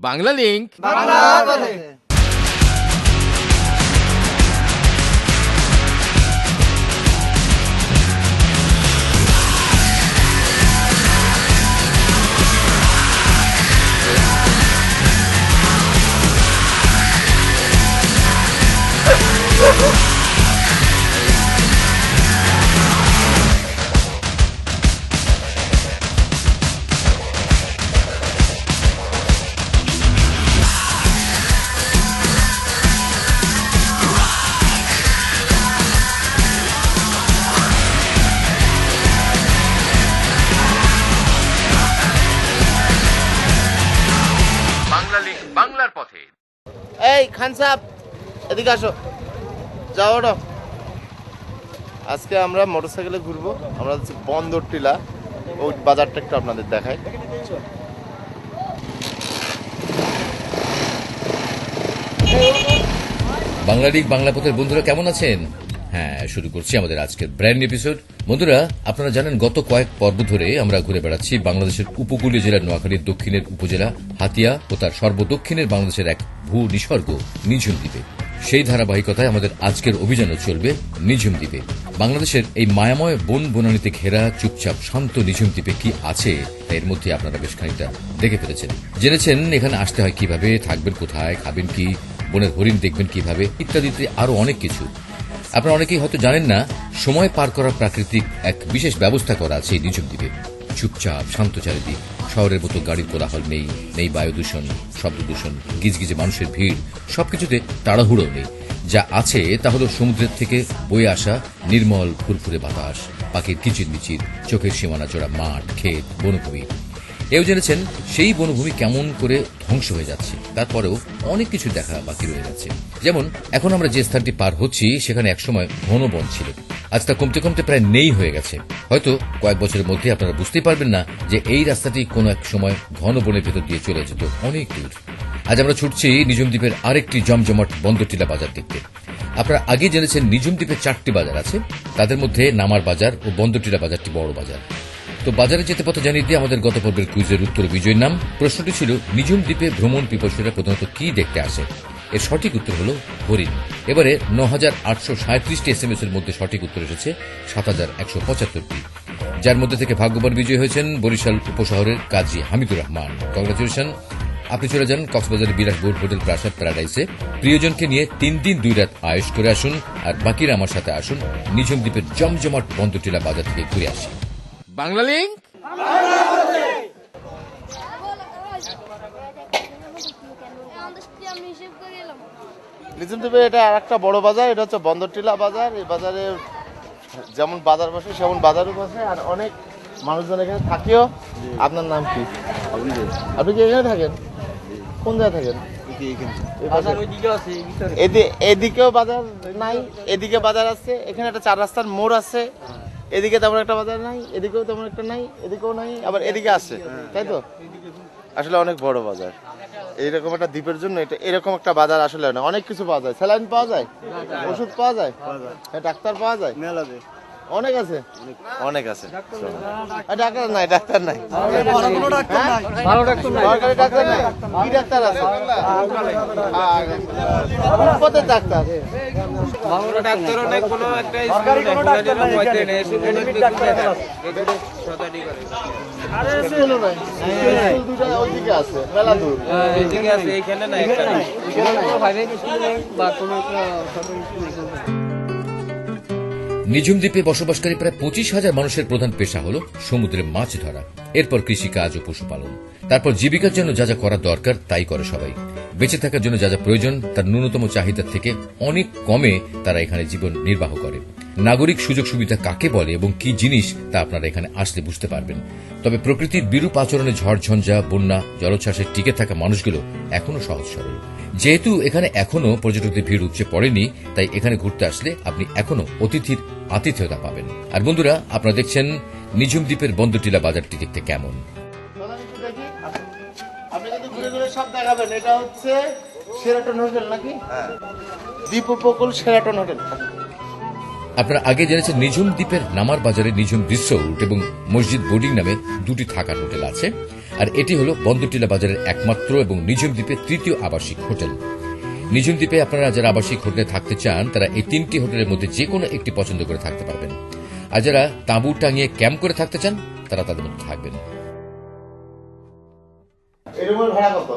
Bangla link Bangla খান সাহেব এদিকে আসো। যাও ওটা আজকে আমরা মোটরসাইকেলে ঘুরবো। আমরা হচ্ছে বন্দর টিলা। ওই বাজারটা একটু আপনাদের দেখাই। বাংলা লিগ বাংলা পথের বন্ধুরা কেমন আছেন? হ্যাঁ শুরু করছি আমাদের আজকের ব্র্যান্ড এপিসোড বন্ধুরা, আপনারা জানেন, গত কয়েক পর্ব ধরে আমরা ঘুরে বেড়াচ্ছি বাংলাদেশের উপকূলীয় জেলার নোয়াখালীর দক্ষিণের উপজেলা হাতিয়া ও তার সর্বদক্ষিণের বাংলাদেশের এক ভূ নিসর্গ নিঝুম দ্বীপে সেই ধারাবাহিকতায় আমাদের আজকের অভিযানও চলবে নিঝুম দ্বীপে বাংলাদেশের এই মায়াময় বন বনানীতে ঘেরা চুপচাপ শান্ত নিঝুম দ্বীপে কি আছে, এর মধ্যে আপনারা বেশ খানিকটা দেখে ফেলেছেন। জেনেছেন এখানে আসতে হয় কীভাবে, থাকবেন কোথায়, খাবেন কি, বনের হরিণ দেখবেন কীভাবে, ইত্যাদিতে আরও অনেক কিছু। আপনারা অনেকেই হয়তো জানেন না, সময় পার করার প্রাকৃতিক এক বিশেষ ব্যবস্থা করা আছে এই নিঝুম দ্বীপে। চুপচাপ, শান্ত চারিদিক, শহরের মতো গাড়ির কোলাহল নেই নেই বায়ু দূষণ, শব্দ দূষণ, গিজগিজে মানুষের ভিড়, সবকিছুতে তাড়াহুড়ো নেই। যা আছে তা হলো সমুদ্রের থেকে বয়ে আসা নির্মল ফুরফুরে বাতাস, পাখির কিচিরমিচির, চোখের সীমানা চড়া মাঠ, ক্ষেত, বনভূমি। এও জেনেছেন, সেই বনভূমি কেমন করে ধ্বংস হয়ে যাচ্ছে। তারপরেও অনেক কিছু দেখা বাকি রয়ে যাচ্ছে যেমন, এখন আমরা যে স্থানটি পার হচ্ছি, সেখানে একসময় ঘন বন ছিল। আজ তা কমতে কমতে প্রায় নেই হয়ে গেছে। হয়তো কয়েক বছরের মধ্যে আপনারা বুঝতেই পারবেন না যে এই রাস্তাটি কোনো এক সময় ঘন বনের ভেতর দিয়ে চলে যেত, অনেক দূর। আজ আমরা ছুটছি নিজম দ্বীপের আরেকটি জমজমাট বন্দরটিলা বাজার দেখতে। আপনারা আগে জেনেছেন নিজম দ্বীপে চারটি বাজার আছে। তাদের মধ্যে নামার বাজার ও বন্দরটিলা বাজারটি বড় বাজার। তো বাজারে যেতে পথে জানিয়ে দিয়ে আমাদের গত পর্বের কুইজের উত্তর বিজয়ীর নাম। প্রশ্নটি ছিল নিজুম দ্বীপে ভ্রমণ পিপাসীরা প্রধানত কি দেখতে আসে? এর সঠিক উত্তর হল, হরিণ। এবারে ন হাজার আটশো সাঁত্রিশটি এস এম এস এর মধ্যে সঠিক উত্তর এসেছে, সাত হাজার একশো পঁচাত্তরটি। যার মধ্যে থেকে ভাগ্যবান বিজয়ী হয়েছেন বরিশাল উপশহরের কাজী হামিদুর রহমান। কংগ্রাচুলেশন আপনি চলে যান কক্সবাজারের বিলাসবোর্ড হোটেল প্রাসাদ প্যারাডাইসে। প্রিয়জনকে নিয়ে তিন দিন দুই রাত আয়েশ করে আসুন, আর বাকিরা আমার সাথে আসুন। নিঝুম দ্বীপের জমজমাট বন্দরটিলা বাজার থেকে ঘুরে আসি। বাংলা লিঙ্ক আমি হিসেব করে এলাম লিচুম দ্বীপে এটা আর একটা বড় বাজার এটা হচ্ছে বন্দর টিলা বাজার। এই বাজারে যেমন বাজার বসে সেমন বাজারও বসে আর অনেক মানুষজন এখানে থাকেও। আপনার নাম কি? আপনি কি এখানে থাকেন? কোন জায়গায় থাকেন? এদিকেও বাজার নাই এদিকে বাজার আছে এখানে একটা চার রাস্তার মোড় আছে। এদিকে তেমন একটা বাজার নাই, এদিকেও তেমন একটা নাই, এদিকেও নাই, আবার এদিকে আছে, তাই তো? আসলে অনেক বড় বাজার। এইরকম একটা দ্বীপের জন্য এটা এরকম একটা বাজার আসলে না। অনেক কিছু পাওয়া যায়। স্যালাইন পাওয়া যায়? ওষুধ পাওয়া যায়? ডাক্তার পাওয়া যায়? অনেক আছে? অনেক আছে। আর ডাক্তার নাই ডাক্তার নাই। ভালো ডাক্তার নাই। সরকারি ডাক্তার নাই? কি ডাক্তার আছে? আর ডাক্তার। ডাক্তার অনেক কোনো একটা স্কুল নেই পুরো যেন মধ্যে নেই শুধু শতানি করে স্কুলও নাই দুটো ওইদিকে আছে মেলা দূর এইদিকে আছে এইখানে না একটা নেই নিঝুম দ্বীপে বসবাসকারী প্রায় পঁচিশ হাজার মানুষের প্রধান পেশা হল সমুদ্রে মাছ ধরা। এরপর কৃষিকাজ ও পশুপালন। তারপর জীবিকার জন্য যা যা করা দরকার, তাই করে সবাই। বেঁচে থাকার জন্য যা যা প্রয়োজন, তার ন্যূনতম চাহিদার থেকে অনেক কমে তারা এখানে জীবন নির্বাহ করে। নাগরিক সুযোগ সুবিধা কাকে বলে এবং কি জিনিস তা আপনারা এখানে আসলে বুঝতে পারবেন। তবে প্রকৃতির বিরূপ আচরণে ঝড়ঝঞ্ঝা, বন্যা, জলোচ্ছ্বাসে টিকে থাকা মানুষগুলো এখনও সহজ সরল। যেহেতু এখানে এখনও পর্যটকদের ভিড় উপচে পড়েনি, তাই এখানে ঘুরতে আসলে আপনি এখনও অতিথির আতিথেয়তা পাবেন। আর বন্ধুরা আপনারা দেখছেন নিঝুম দ্বীপের বন্দটিলা বাজারটি দেখতে কেমন? চলেন একটু দেখি। আপনি কিন্তু ঘুরে ঘুরে সব দেখাবেন। এটা হচ্ছে সেরাটন হোটেল নাকি? দ্বীপ উপকূল সেরাটন হোটেল আপনারা আগে জেনেছেন নিঝুম দ্বীপের নামার বাজারে নিঝুম রিসোর্ট এবং মসজিদ বোর্ডিং নামে দুটি থাকার হোটেল আছে। আর এটি হলো বন্দরটিলা বাজারের একমাত্র এবং নিঝুম দ্বীপের তৃতীয় আবাসিক হোটেল। নিজম দ্বীপে আপনারা যারা আবাসিক হোটেলে থাকতে চান তারা এই তিনটি হোটেলের মধ্যে যে কোনো একটি পছন্দ করে থাকতে পারবেন। আর যারা তাঁবু টাঙিয়ে ক্যাম্প করে থাকতে চান তারা তাদের মধ্যে থাকবেন। ভাড়া কত?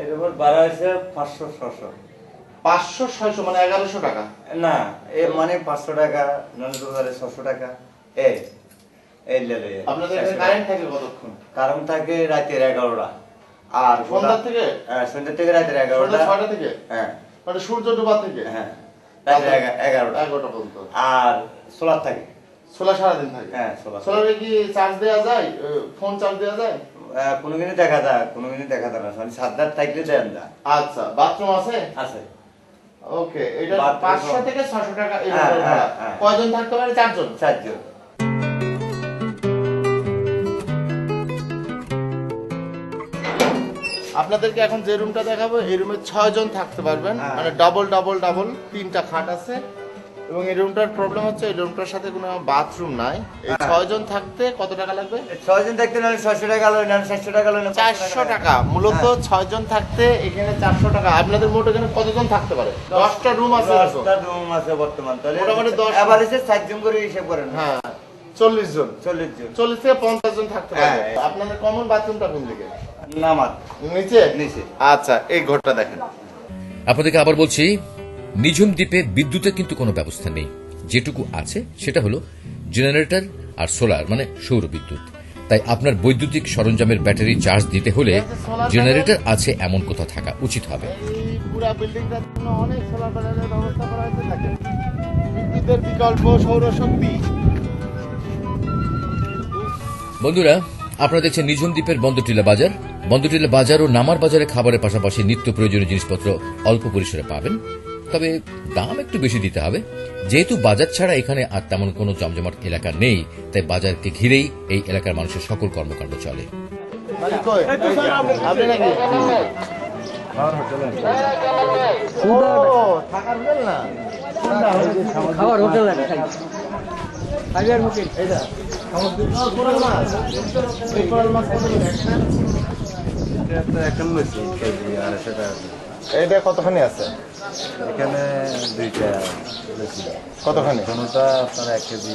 এর উপর ভাড়া হয়েছে পাঁচশো ছশো পাঁচশো ছয়শো মানে এগারোশো টাকা? না এ মানে পাঁচশো টাকা ছশো টাকা। এই এই আপনাদের এখানে কারেন্ট থাকে কতক্ষণ? কারণ থাকে রাতের এগারোটা। আর সন্ধ্যা থেকে? হ্যাঁ সন্ধ্যা থেকে রাতের এগারোটা। ছয়টা থেকে? হ্যাঁ। মানে সূর্য ডোবা থেকে? হ্যাঁ এগারোটা। এগারোটা পর্যন্ত। আর সোলার থাকে। সোলার সারাদিন থাকে? হ্যাঁ সোলার সোলারে কি চার্জ দেওয়া যায়? ফোন চার্জ দেওয়া যায়? কোনো কিছু দেখা যায় কোনো কিছু দেখা যায় না। মানে সাতটার থাকলে দেন যা। আচ্ছা বাথরুম আছে? আছে। ওকে এটা পাঁচশো থেকে ছশো টাকা হ্যাঁ, হ্যাঁ, হ্যাঁ। কয়জন থাকতে পারে? চারজন? চারজন। আপনাদেরকে এখন যে রুমটা দেখাবো এই রুমে ছয় জন থাকতে পারবেন। হ্যাঁ। মানে ডাবল ডাবল ডাবল তিনটা খাট আছে। এবং এই রুমটার প্রবলেম হচ্ছে এই রুমটার সাথে কোনো বাথরুম নাই। এই হ্যাঁ। ছয় জন থাকতে কত টাকা লাগবে? ছয়জন থাকতে নাহলে ছয়শো টাকা হলো নাহলে চারশো টাকা হলো চারশো টাকা। মূলত হ্যাঁ। ছয় জন থাকতে এখানে চারশো টাকা। আপনাদের মোট এখানে কতজন থাকতে পারে? দশটা রুম আছে দশটা রুম আছে বর্তমান। তাহলে মোটামুটি দশ- এবার এসে চারজন করে হিসেব করেন। হ্যাঁ চল্লিশ জন। চল্লিশ জন। চল্লিশ থেকে পঞ্চাশ জন থাকতে পারে। আপনাদের কমন বাথরুমটা কোন দিকে? নামাজ। নিচে? নিচে। আচ্ছা এই ঘরটা দেখেন। আপনাদেরকে আবার বলছি নিঝুম দ্বীপে বিদ্যুতের কিন্তু কোনো ব্যবস্থা নেই। যেটুকু আছে সেটা হলো জেনারেটর আর সোলার মানে সৌর বিদ্যুৎ। তাই আপনার বৈদ্যুতিক সরঞ্জামের ব্যাটারি চার্জ দিতে হলে জেনারেটর আছে এমন কোথাও থাকা উচিত হবে। বিকল্প সৌরশক্তি। বন্ধুরা আপনারা দেখছেন নিঝুম দ্বীপের বন্দরটিলা বাজার। বন্দরটিলা বাজার ও নামার বাজারে খাবারের পাশাপাশি নিত্য প্রয়োজনীয় জিনিসপত্র অল্প পরিসরে পাবেন। তবে দাম একটু বেশি দিতে হবে। যেহেতু বাজার ছাড়া এখানে আর তেমন কোনো জমজমাট এলাকা নেই, তাই বাজারকে ঘিরেই এই এলাকার মানুষের সকল কর্মকাণ্ড চলে। খাবার হোটেল করে। কতখানি আছে? এখানে দুইটা কতখানি? কোনোটা আপনার এক কেজি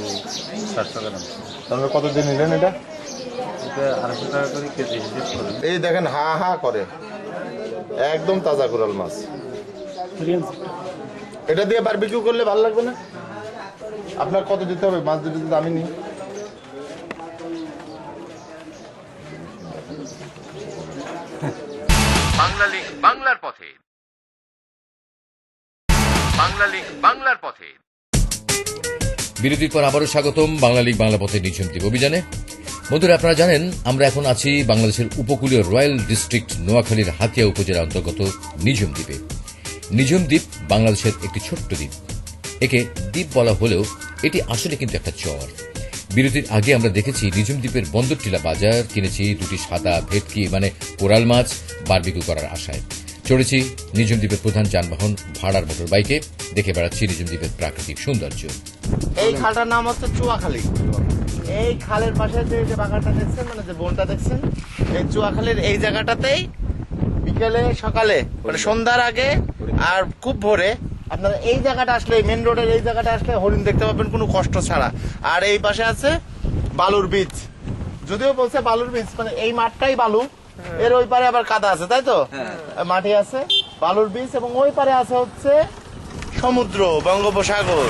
সাতশো গ্রাম। তাহলে কত দিন নিলেন এটা? এটা আড়াইশো টাকা করে কেজি এই দেখেন হা হা করে। একদম তাজা কোরাল মাছ। এটা দিয়ে বারবিকিউ করলে ভালো লাগবে না? আপনার কত দিতে হবে? মাছ দুটো যদি আমি নিই। বাংলা বাংলার পথে। বিরতির পর আবারও স্বাগতম। বাংলা লিগ বাংলা পথে দ্বীপ অভিযানে। বন্ধুরা, আপনারা জানেন, আমরা এখন আছি বাংলাদেশের উপকূলীয় রয়্যাল ডিস্ট্রিক্ট নোয়াখালীর হাতিয়া উপজেলা অন্তর্গত নিঝুম দ্বীপে। নিঝুম দ্বীপ বাংলাদেশের একটি ছোট্ট দ্বীপ। একে দ্বীপ বলা হলেও এটি আসলে কিন্তু একটা চর। বিরতির আগে আমরা দেখেছি নিঝুম দ্বীপের বন্দরটিলা বাজার, কিনেছি দুটি সাদা ভেটকি মানে কোরাল মাছ বারবিকু করার আশায়। চড়েছি। নিঝুম দ্বীপের প্রধান যানবাহন, ভাড়ার মোটর বাইকে দেখে বেড়াচ্ছি নিঝুম দ্বীপের প্রাকৃতিক সৌন্দর্য। এই খালটার নাম হচ্ছে চুয়াখালী। এই খালের পাশে যে যে বাগানটা দেখছেন মানে যে বনটা দেখছেন, এই চুয়াখালীর এই জায়গাটাতেই বিকেলে, সকালে মানে সন্ধ্যার আগে আর খুব ভোরে আপনারা এই জায়গাটা আসলে মেন রোডের এই জায়গাটা আসলে হরিণ দেখতে পাবেন, কোনো কষ্ট ছাড়া। আর এই পাশে আছে বালুর বীজ যদিও বলছে বালুর বীজ মানে এই মাঠটাই বালু এর ওই পারে আবার কাদা আছে তাই তো? মাটি আছে বালুর বীজ এবং ওই পারে আছে হচ্ছে সমুদ্র বঙ্গোপসাগর।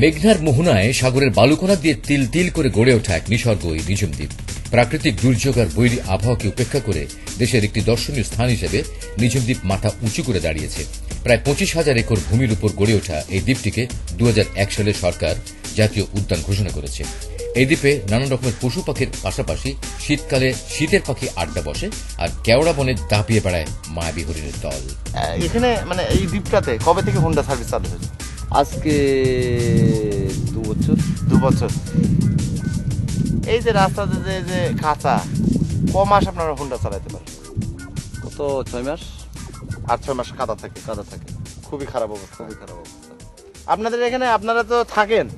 মেঘনার মোহনায় সাগরের বালুকণা দিয়ে তিল তিল করে গড়ে ওঠা এক নিসর্গ এই নিঝুম দ্বীপ প্রাকৃতিক দুর্যোগ আর বৈরী আবহাওয়াকে উপেক্ষা করে দেশের একটি দর্শনীয় স্থান হিসেবে নিঝুম দ্বীপ মাথা উঁচু করে দাঁড়িয়েছে। প্রায় পঁচিশ হাজার একর ভূমির উপর গড়ে ওঠা এই দ্বীপটিকে দু সালে সরকার জাতীয় উদ্যান ঘোষণা করেছে। এই দ্বীপে নানান রকমের পশু পাখির পাশাপাশি শীতকালে শীতের পাখি আড্ডা বসে আর কেওড়া বনে দাপিয়ে বেড়ায় মায়াবী হরিণের দল। এখানে মানে এই দ্বীপটাতে কবে থেকে হোন্ডা সার্ভিস চালু হয়েছে? আজকে দু বছর। দু বছর। এই যে রাস্তাতে যে যে কাঁচা ক মাস আপনারা হোন্ডা চালাতে পারেন? কত ছয় মাস। আট ছয় মাস কাদা থাকে। কাদা থাকে। খুবই খারাপ অবস্থা। খুবই খারাপ অবস্থা। আপনাদের এখানে আপনারা তো থাকেন।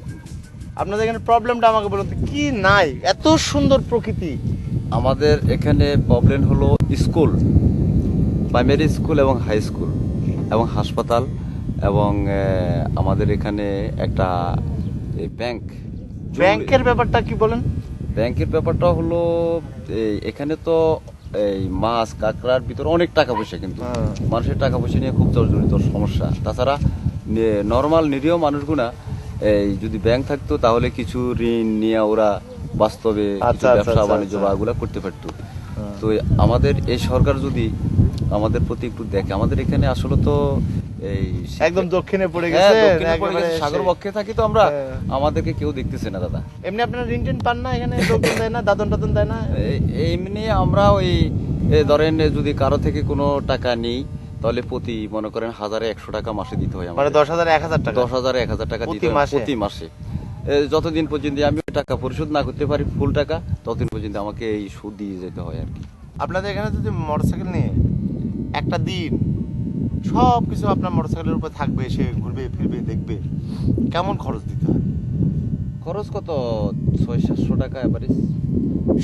আপনাদের এখানে প্রবলেমটা আমাকে বলুন কি নাই? এত সুন্দর প্রকৃতি। আমাদের এখানে প্রবলেম হলো স্কুল প্রাইমারি স্কুল এবং হাই স্কুল এবং হাসপাতাল এবং আমাদের এখানে একটা এই ব্যাংক ব্যাংকের ব্যাপারটা কি বলেন? ব্যাংকের ব্যাপারটা হলো এই এখানে তো এই মাছ কাঁকড়ার ভিতরে অনেক টাকা পয়সা কিন্তু। হ্যাঁ। মানুষের টাকা পয়সা নিয়ে খুব জর্জরিত সমস্যা। তাছাড়া নর্মাল নিরীহ মানুষগুনা এই যদি ব্যাংক থাকতো তাহলে কিছু ঋণ নিয়ে ওরা বাস্তবে আচ্ছা, আচ্ছা, ব্যবসা আচ্ছা, বাণিজ্য। বা ওগুলা করতে পারতো তো আমাদের এই সরকার যদি আমাদের প্রতি একটু দেখে আমাদের এখানে আসলে তো এই একদম দক্ষিণে পড়ে হ্যাঁ, গেছে, সাগর পক্ষে থাকি তো আমরা হ্যাঁ। আমাদেরকে কেউ দেখতেছে না দাদা এমনি আপনার ঋণ টিন পান না এখানে লোকজন দেয় না দাদন টাদন দেয় না এমনি আমরা ওই ধরেন যদি কারও থেকে কোনো টাকা নিই তাহলে প্রতি মনে করেন হাজারে একশো টাকা মাসে দিতে হয় মানে দশ হাজার এক হাজার টাকা? দশ হাজার এক হাজার টাকা প্রতি দিতে হয় মাসে? প্রতি মাসে। যতদিন পর্যন্ত আমি টাকা পরিশোধ না করতে পারি ফুল টাকা ততদিন পর্যন্ত আমাকে এই সুদ দিয়ে যেতে হয় আর কি। আপনাদের এখানে যদি মোটরসাইকেল নিয়ে একটা দিন সব কিছু আপনার মোটরসাইকেলের উপর থাকবে সে ঘুরবে ফিরবে দেখবে কেমন খরচ দিতে হয়? খরচ কত? ছয় সাতশো টাকা এভারেজ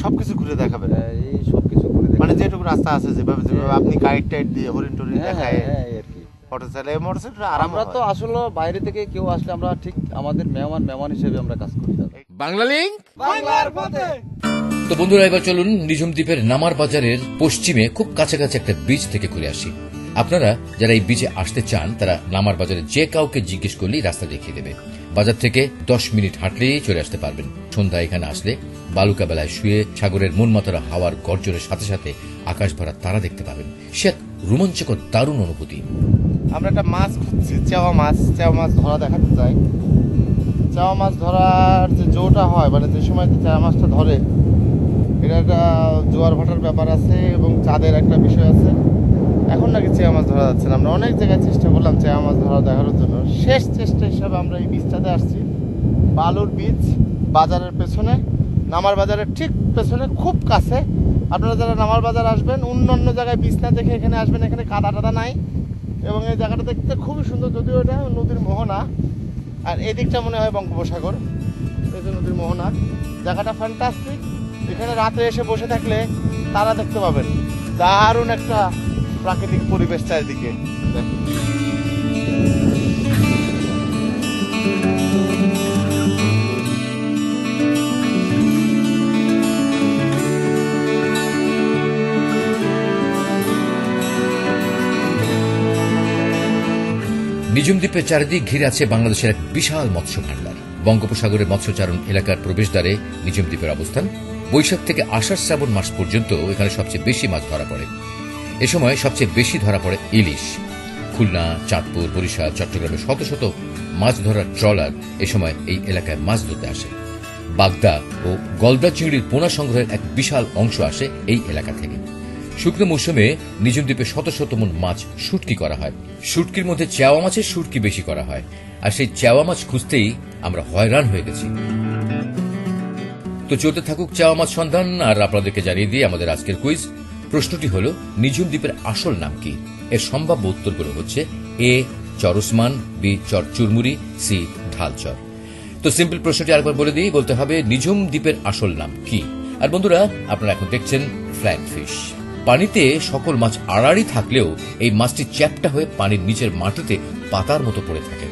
সব কিছু ঘুরে দেখাবেন। এই সব কিছু করে দেখে- মানে যেটুকু রাস্তা আছে যেভাবে যেভাবে আপনি গাইড টাইড দিয়ে হরিণ টরিণ হ্যাঁ, দেখায়। হ্যাঁ, এই মোটরসাইকেল আরাম আমরা তো আসলে বাইরে থেকে কেউ আসলে আমরা ঠিক আমাদের মেহমান মেহমান হিসেবে আমরা কাজ করি বাংলা লিঙ্ক তো বন্ধুরা এবার চলুন নিঝুম দ্বীপের নামার বাজারের পশ্চিমে খুব কাছাকাছি একটা বীজ থেকে ঘুরে আসি। আপনারা যারা এই বীজে আসতে চান তারা নামার বাজারে যে কাউকে জিজ্ঞেস করলেই রাস্তা দেখিয়ে দেবে। বাজার থেকে দশ মিনিট হাঁটলেই চলে আসতে পারবেন। সন্ধ্যা এখানে আসলে বালুকা বেলায় শুয়ে সাগরের মনমাতারা হাওয়ার গর্জনের সাথে সাথে আকাশ ভরা তারা দেখতে পাবেন। সে এক রোমাঞ্চকর, দারুণ অনুভূতি। আমরা একটা মাছ খুঁজছি, চেওয়া মাছ চেওয়া মাছ ধরা দেখাতে চাই। চেওয়া মাছ ধরার যে জোটা হয় মানে যে সময় চেওয়া মাছটা ধরে, এটা একটা জোয়ার ভাটার ব্যাপার আছে এবং চাঁদের একটা বিষয় আছে। এখন নাকি চেয়া মাছ ধরা যাচ্ছে না। আমরা অনেক জায়গায় চেষ্টা করলাম চেয়া মাছ ধরা দেখানোর জন্য। শেষ চেষ্টা হিসাবে আমরা এই বীজটাতে আসছি। বালুর বীজ বাজারের পেছনে, নামার বাজারের ঠিক পেছনে, খুব কাছে। আপনারা যারা নামার বাজার আসবেন অন্য অন্য জায়গায় বীজ না দেখে এখানে আসবেন, এখানে কাদা টাদা নাই। এবং এই জায়গাটা দেখতে খুবই সুন্দর, যদিও এটা নদীর মোহনা। আর এই দিকটা মনে হয় বঙ্গোপসাগর। যে নদীর মোহনা। জায়গাটা ফ্যান্টাস্টিক এখানে রাতে এসে বসে থাকলে তারা দেখতে পাবেন। দারুণ একটা প্রাকৃতিক পরিবেশ চারিদিকে। নিঝুম দ্বীপের চারিদিক ঘিরে আছে বাংলাদেশের এক বিশাল মৎস্য ভাণ্ডার বঙ্গোপসাগরের মৎস্যচারণ এলাকার প্রবেশদ্বারে নিঝুম দ্বীপের অবস্থান। বৈশাখ থেকে আষাঢ় শ্রাবণ মাস পর্যন্ত এখানে সবচেয়ে বেশি মাছ ধরা পড়ে। এ সময় সবচেয়ে বেশি ধরা পড়ে ইলিশ। খুলনা, চাঁদপুর, বরিশাল চট্টগ্রামে শত শত মাছ ধরার ট্রলার এ সময় এই এলাকায় মাছ ধরতে আসে। বাগদা ও গলদা চিংড়ির পোনা সংগ্রহের এক বিশাল অংশ আসে এই এলাকা থেকে। শুকনো মৌসুমে নিজম দ্বীপে শত শত মন মাছ শুটকি করা হয়। শুটকির মধ্যে চেওয়া মাছের শুটকি বেশি করা হয়। আর সেই চেওয়া মাছ খুঁজতেই আমরা হয়রান হয়ে গেছি। তো চলতে থাকুক চাওয়া মাছ সন্ধান, আর আপনাদেরকে জানিয়ে দিয়ে আমাদের আজকের কুইজ। প্রশ্নটি হল নিঝুম দ্বীপের আসল নাম কি? এর সম্ভাব্য উত্তরগুলো হচ্ছে A Char Usman B Char Churmuri C, Dhalchar. তো সিম্পল প্রশ্নটি আরেকবার বলে দিই, বলতে হবে নিঝুম দ্বীপের আসল নাম কি? আর বন্ধুরা, আপনারা এখন দেখছেন ফ্ল্যাগ ফিশ। পানিতে সকল মাছ আড়াড়ি থাকলেও এই মাছটি চ্যাপটা হয়ে পানির নিচের মাটিতে পাতার মতো পড়ে থাকে।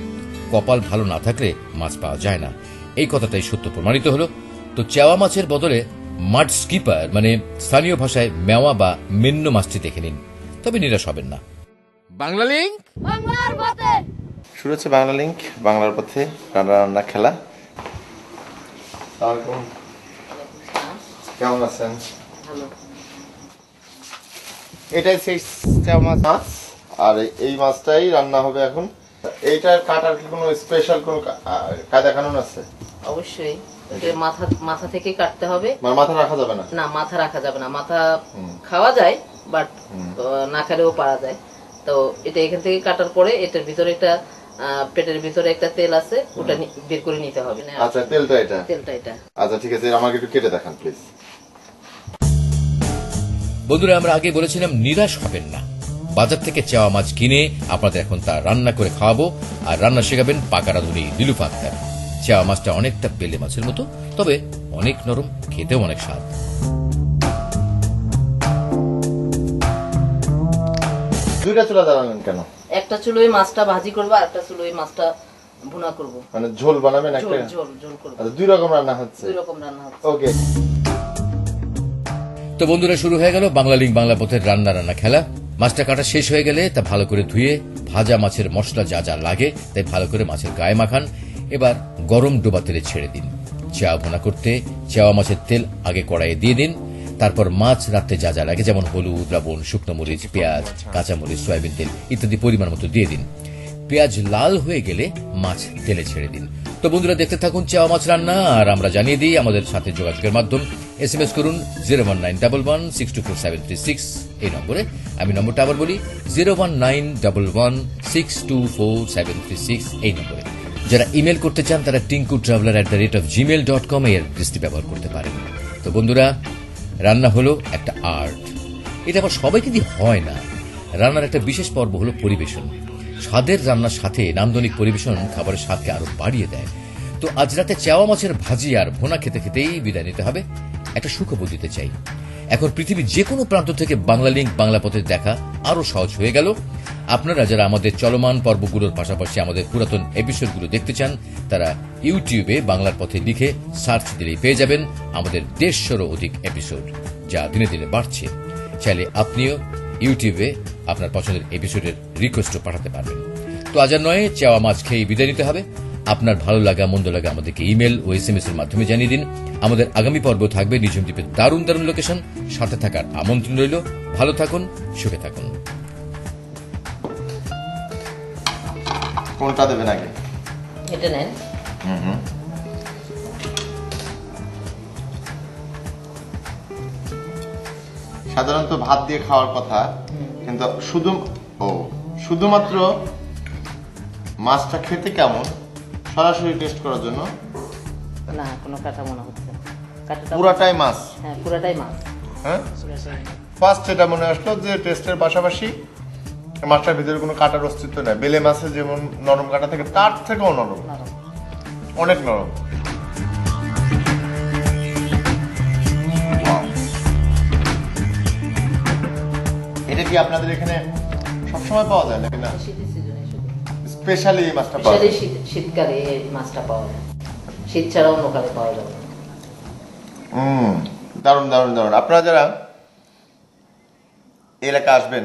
কপাল ভালো না থাকলে মাছ পাওয়া যায় না। এই কথাটাই সত্য প্রমাণিত হলো। তো চেওয়া মাছের বদলে মাড স্কিপার মানে স্থানীয় ভাষায় মেওয়া বা মেন্ন মাছটি দেখে নিন। তবে নিরাশ হবেন না। বাংলা লিঙ্ক বাংলার পথে। শুরু হচ্ছে বাংলা লিঙ্ক বাংলার পথে রান্না রান্না খেলা কেমন আছেন? এটাই সেই মাছ মাছ। আর এই- মাছটাই রান্না হবে এখন। এইটার কাটার কি কোনো স্পেশাল কোনো কায়দা কানুন আছে? অবশ্যই। মাথা মাথা থেকে কাটতে হবে। মানে মাথা রাখা যাবে না? না মাথা রাখা যাবে না। মাথা খাওয়া যায় বাট না খেলেও পারা যায়। তো এটা এখান থেকে কাটার পরে এটার ভিতরে একটা পেটের ভিতরে একটা তেল আছে ওটা বের করে নিতে হবে। না, আচ্ছা তেলটা এটা? তেলটা এটা। আচ্ছা ঠিক আছে আমাকে একটু কেটে দেখান প্লিজ। বন্ধুরা আমরা আগে বলেছিলাম নিরাশ হবেন না। বাজার থেকে চাওয়া মাছ কিনে আপনাদের এখন তা রান্না করে খাওয়াবো। আর রান্না শেখাবেন পাকা রাঁধুনি আক্তার চাওয়া মাছটা অনেকটা পেলে মাছের মতো তবে অনেক নরম খেতেও অনেক স্বাদ। দুইটা চুলা জ্বালাবেন কেন? একটা চুলোয় মাছটা ভাজি করব আর একটা চুলোয় মাছটা ভুনা করব। মানে ঝোল বানাবেন একটা? ঝোল ঝোল করব। আচ্ছা, দুই রকম রান্না হচ্ছে। দুই রকম রান্না ওকে। তো বন্ধুরা শুরু হয়ে গেল বাংলা লিঙ্ক বাংলা পথের রান্না রান্না খেলা। মাছটা কাটা শেষ হয়ে গেলে তা ভালো করে ধুয়ে ভাজা মাছের মশলা যা যা লাগে তাই ভালো করে মাছের গায়ে মাখান। এবার গরম ডোবা তেলে ছেড়ে দিন। চেওয়া ভোনা করতে চেওয়া মাছের তেল আগে কড়াইয়ে দিয়ে দিন। তারপর মাছ রাখতে যা যা লাগে, যেমন হলুদ, লবণ, শুকনো মরিচ, পেঁয়াজ কাঁচামরিচ সয়াবিন তেল ইত্যাদি পরিমাণ মতো দিয়ে দিন। পেঁয়াজ লাল হয়ে গেলে মাছ তেলে ছেড়ে দিন। তো বন্ধুরা, দেখতে থাকুন চাওয়া মাছ রান্না, আর আমরা জানিয়ে দিই আমাদের সাথে যোগাযোগের মাধ্যম। এস এম এস করুন zero one nine double one six two four seven three six এই নম্বরে। আমি নম্বরটা আবার বলি zero one nine double one six two four seven three six এই নম্বরে। যারা ইমেল করতে চান, তারা Tinku traveller at the rate of Gmail dot com এর দৃষ্টি ব্যবহার করতে পারেন। তো বন্ধুরা, রান্না হলো একটা আর্ট এটা আবার সবাইকে দিয়ে হয় না। রান্নার একটা বিশেষ পর্ব হলো পরিবেশন। স্বাদের রান্নার সাথে নান্দনিক পরিবেশন খাবারের স্বাদকে আরও বাড়িয়ে দেয়। তো আজ রাতে চাওয়া মাছের ভাজি আর ভোনা খেতে খেতেই বিদায় নিতে হবে। একটা সুখবর দিতে চাই। এখন পৃথিবীর যে কোনো প্রান্ত থেকে বাংলা লিঙ্ক বাংলা পথে দেখা আরও সহজ হয়ে গেল। আপনারা যারা আমাদের চলমান পর্বগুলোর পাশাপাশি আমাদের পুরাতন এপিসোডগুলো দেখতে চান, তারা ইউটিউবে বাংলার পথে লিখে সার্চ দিলেই পেয়ে যাবেন আমাদের দেড়শোরও অধিক এপিসোড যা দিনে দিনে বাড়ছে। চাইলে আপনিও ইউটিউবে আপনার পছন্দের এপিসোডের রিকোয়েস্টও পাঠাতে পারবেন। তো আজ নয়, চাওয়া মাছ খেয়ে বিদায় নিতে হবে। আপনার ভালো লাগা মন্দ লাগা আমাদেরকে ইমেল ও এস এম এস এর মাধ্যমে জানিয়ে দিন। আমাদের আগামী পর্ব থাকবে নিঝুম দ্বীপের দারুণ দারুণ লোকেশন সাথে থাকার আমন্ত্রণ রইল। ভালো থাকুন সুখে থাকুন। কোনটা দেবেন আগে? এটা নেন। সাধারণত ভাত দিয়ে খাওয়ার কথা কিন্তু শুধু ও শুধুমাত্র মাছটা খেতে কেমন? সরাসরি টেস্ট করার জন্য? না কোনো কাটা মনে হচ্ছে পুরাটাই মাছ হ্যাঁ পুরাটাই মাছ হ্যাঁ? ফার্স্ট এটা মনে আসলো যে টেস্টের পাশাপাশি মাছটার ভিতরে কোনো কাটার অস্তিত্ব নেই। বেলে মাছে যেমন নরম কাটা থাকে তার থেকেও নরম। নরম। অনেক নরম। এটা কি আপনাদের এখানে সবসময় পাওয়া যায় নাকি না? স্পেশালি এই মাছটা পাওয়া যায়। শীতকালে এই মাছটা পাওয়া যায়। শীত ছাড়া অন্য কালে পাওয়া যাবে হুম দারুণ দারুণ দারুণ। আপনারা যারা এলাকা আসবেন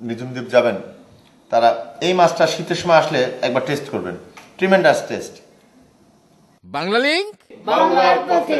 নিঝুম দ্বীপ যাবেন তারা এই মাছটা শীতের সময় আসলে একবার টেস্ট করবেন। ট্রিমেন্ডাস টেস্ট বাংলা লিঙ্ক বাংলার পথে।